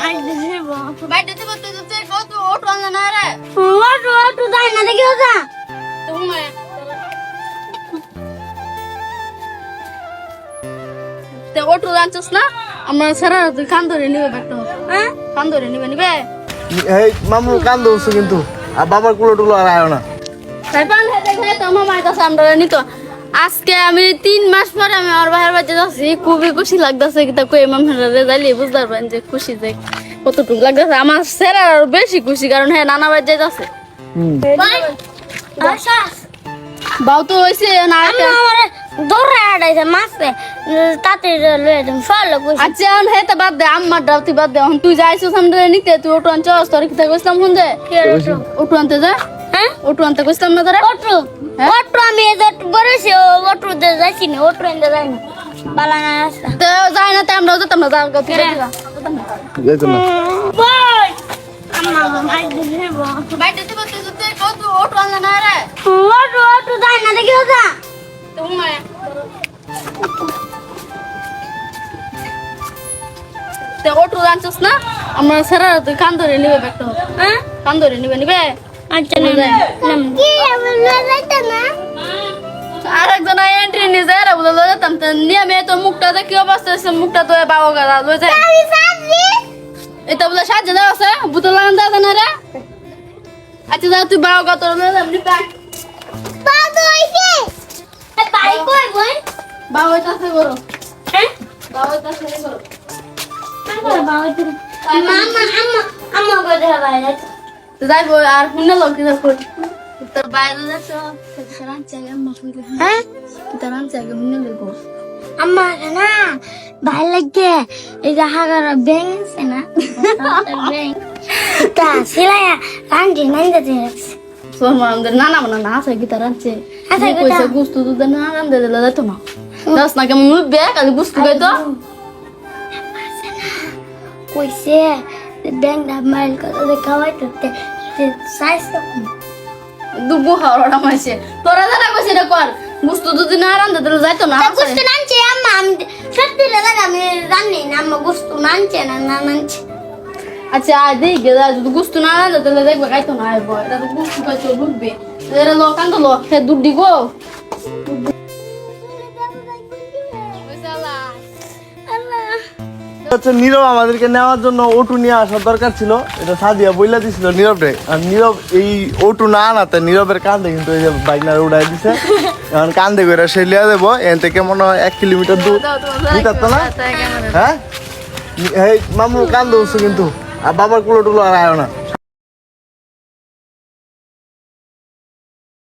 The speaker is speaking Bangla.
বাইরে দেব বাইরে দিব তুই তো তুই কত ওট আনলে না রে। ওটু ওটু দাই না দেখি ওটা তুমি তে ওটু জানছিস না? আমরা সারা তুই কান ধরে নিবে ব্যাগটা হ্যাঁ? কান ধরে নিবে নিবে? এই মামু কান কিন্তু। আর বাবার কুলো টুলো আর আয় না। তাই পান। হেতে তো আমরা নিত। আজকে আমি তিন মাস পরে আমি আমার ভাইয়ের বাড়িতে যাচ্ছি। খুবই খুশি লাগতেছে কিন্তু কই মাম হেরে যাইলে বুঝতে পারবেন যে খুশি যে কতটুকু লাগতেছে। আমার সেরা আরও বেশি খুশি কারণ হ্যাঁ নানা বাড়িতে যাচ্ছে। আচ্ছা বাউ তো হয়েছে না দৌড়ে আড়াইছে মাসে তাতে লয়ে দেব ফল কইছি আচ্ছা হেতে বাদ দে আমার ডাল বাদ দে তুই যাইছো সামনে নিতে তুই ওটু আনছ তোর কি কইছিলাম শুন যে ওটু আনতে যা। হ্যাঁ? ওটু আনতে কইছিলাম না তোরা? ওটু। হ্যাঁ? ওটু আমি এত বড়ছি ওটু দে যাইছি না ওটু এনে যাই না। বালানা রাস্তা। তো যাই না তে আমরা যেতাম না যা তুই কেরে? যা। যাইতো না। বল। আম্মা বাইরে দেব বাইরে দিব তুই তো তুই কত ওটু আনলে না রে? ওটু ওটু দাই না দেখি ওটা। তুমি তে ওটু জানছিস না? আমরা সারা তুই কান ধরে নিবে ব্যাগটা হ্যাঁ? কান ধরে নিবে নিবে? আচ্ছা না? আর একজন এন্ট্রি নিয়ে যায় রে বলে যেতাম। তো নিয়ে আমি তো মুখটা দেখি অবস্থা মুখটা তো বাবা গাদা লয়ে যায় এটা বলে সাহায্য দেওয়া আছে বুতল লাগান দেওয়া না রে? আচ্ছা যা তুই বাবা হইতা আছে করো। হ্যাঁ? বাবা হইতা করো। মামা আম্মা আম্মা কই দেখা যাইবো আর শুনে লোক তোর বাইরে যাচ্ছ তোর কইলে হ্যাঁ তোর আগে শুনে লোক আম্মা না ভাই লাগে এই যে হাগার ব্যাং আছে না তা সিলায়া রান্দি নাই দিতে তোর মা আমাদের নানা মানা না আছে কি তার আছে কইছে গুস্তু দুধ না রান্দে দিলে যাইতো না দাস না কেমন মুখবে কালি গুস্তু গাইতো কইছে ব্যাং দা মাইল কথা দেখাওয়াই তো সাইজ তো দুবু হাওড়া মাইছে। তোরা যারা কইছে এটা কর। গুস্তু দুধ না রান্দে দিলে যাইতো না তা গুস্তু নানছে আম্মা আমি সত্যি লাগে আমি জানি না আম্মা গুস্তু নানছে না না নানছে আচ্ছা আয় দেই গে যা যদি গুস্তু না রান্দে দিলে দেখবে গাইতো না এটা তো গুস্তু গাইতো বুঝবে এরা লোক আনতো লোক হে দুধ দিগো হচ্ছে নীরব আমাদেরকে নেওয়ার জন্য ওটু নিয়ে আসার দরকার ছিল। এটা সাদিয়া বইলা দিছিল নীরবরে আর নীরব এই ওটু না আনাতে নীরবের কান্দে কিন্তু এই যে বাইকনার উড়াই দিছে। এখন কান্দে করে সে লিয়া দেবো। এন থেকে মনে হয় এক কিলোমিটার দূর। দিতে তো না? হ্যাঁ? এই মামু কান দৌড়ছে কিন্তু। আর বাবার কুলো টুলো আর আয় না।